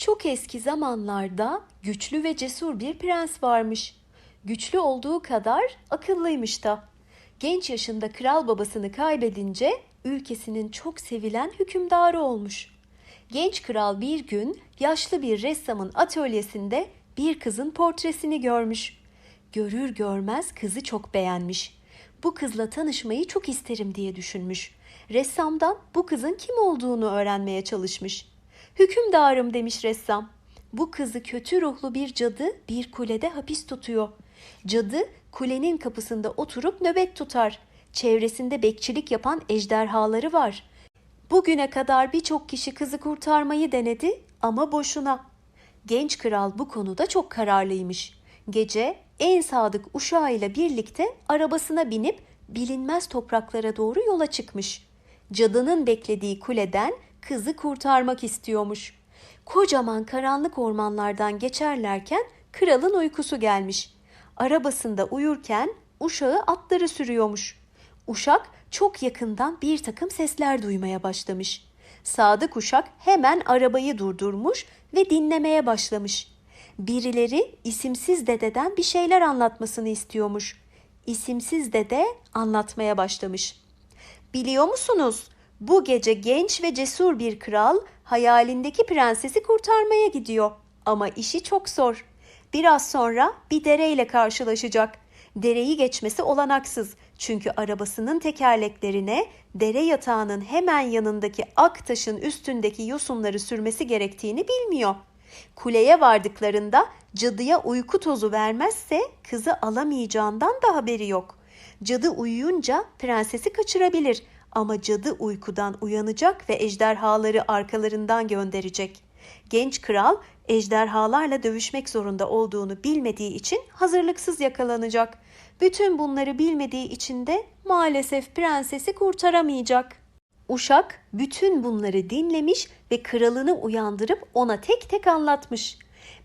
Çok eski zamanlarda güçlü ve cesur bir prens varmış. Güçlü olduğu kadar akıllıymış da. Genç yaşında kral babasını kaybedince ülkesinin çok sevilen hükümdarı olmuş. Genç kral bir gün yaşlı bir ressamın atölyesinde bir kızın portresini görmüş. Görür görmez kızı çok beğenmiş. Bu kızla tanışmayı çok isterim diye düşünmüş. Ressamdan bu kızın kim olduğunu öğrenmeye çalışmış. Hükümdarım demiş ressam. Bu kızı kötü ruhlu bir cadı bir kulede hapis tutuyor. Cadı kulenin kapısında oturup nöbet tutar. Çevresinde bekçilik yapan ejderhaları var. Bugüne kadar birçok kişi kızı kurtarmayı denedi ama boşuna. Genç kral bu konuda çok kararlıymış. Gece en sadık uşağıyla birlikte arabasına binip bilinmez topraklara doğru yola çıkmış. Cadının beklediği kuleden kızı kurtarmak istiyormuş. Kocaman karanlık ormanlardan geçerlerken kralın uykusu gelmiş. Arabasında uyurken uşağı atları sürüyormuş. Uşak çok yakından bir takım sesler duymaya başlamış. Sadık uşak hemen arabayı durdurmuş ve dinlemeye başlamış. Birileri isimsiz dededen bir şeyler anlatmasını istiyormuş. İsimsiz dede anlatmaya başlamış. Biliyor musunuz? Bu gece genç ve cesur bir kral hayalindeki prensesi kurtarmaya gidiyor. Ama işi çok zor. Biraz sonra bir dereyle karşılaşacak. Dereyi geçmesi olanaksız. Çünkü arabasının tekerleklerine dere yatağının hemen yanındaki ak taşın üstündeki yosunları sürmesi gerektiğini bilmiyor. Kuleye vardıklarında cadıya uyku tozu vermezse kızı alamayacağından da haberi yok. Cadı uyuyunca prensesi kaçırabilir ama cadı uykudan uyanacak ve ejderhaları arkalarından gönderecek. Genç kral ejderhalarla dövüşmek zorunda olduğunu bilmediği için hazırlıksız yakalanacak. Bütün bunları bilmediği için de maalesef prensesi kurtaramayacak. Uşak bütün bunları dinlemiş ve kralını uyandırıp ona tek tek anlatmış.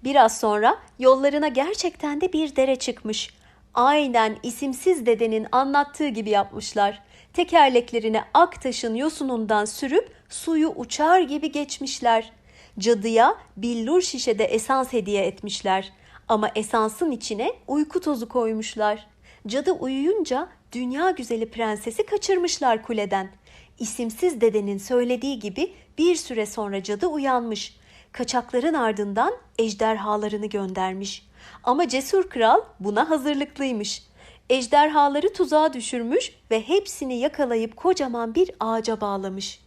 Biraz sonra yollarına gerçekten de bir dere çıkmış. Aynen isimsiz dedenin anlattığı gibi yapmışlar. Tekerleklerini ak taşın yosunundan sürüp suyu uçar gibi geçmişler. Cadıya billur şişede esans hediye etmişler. Ama esansın içine uyku tozu koymuşlar. Cadı uyuyunca dünya güzeli prensesi kaçırmışlar kuleden. İsimsiz dedenin söylediği gibi bir süre sonra cadı uyanmış. Kaçakların ardından ejderhalarını göndermiş. Ama cesur kral buna hazırlıklıymış. Ejderhaları tuzağa düşürmüş ve hepsini yakalayıp kocaman bir ağaca bağlamış.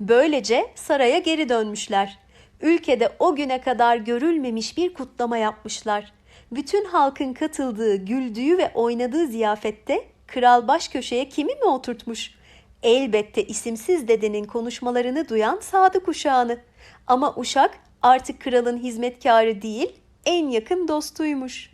Böylece saraya geri dönmüşler. Ülkede o güne kadar görülmemiş bir kutlama yapmışlar. Bütün halkın katıldığı, güldüğü ve oynadığı ziyafette kral baş köşeye kimi mi oturtmuş? Elbette isimsiz dedenin konuşmalarını duyan sadık uşağını. Ama uşak artık kralın hizmetkarı değil, en yakın dostuymuş.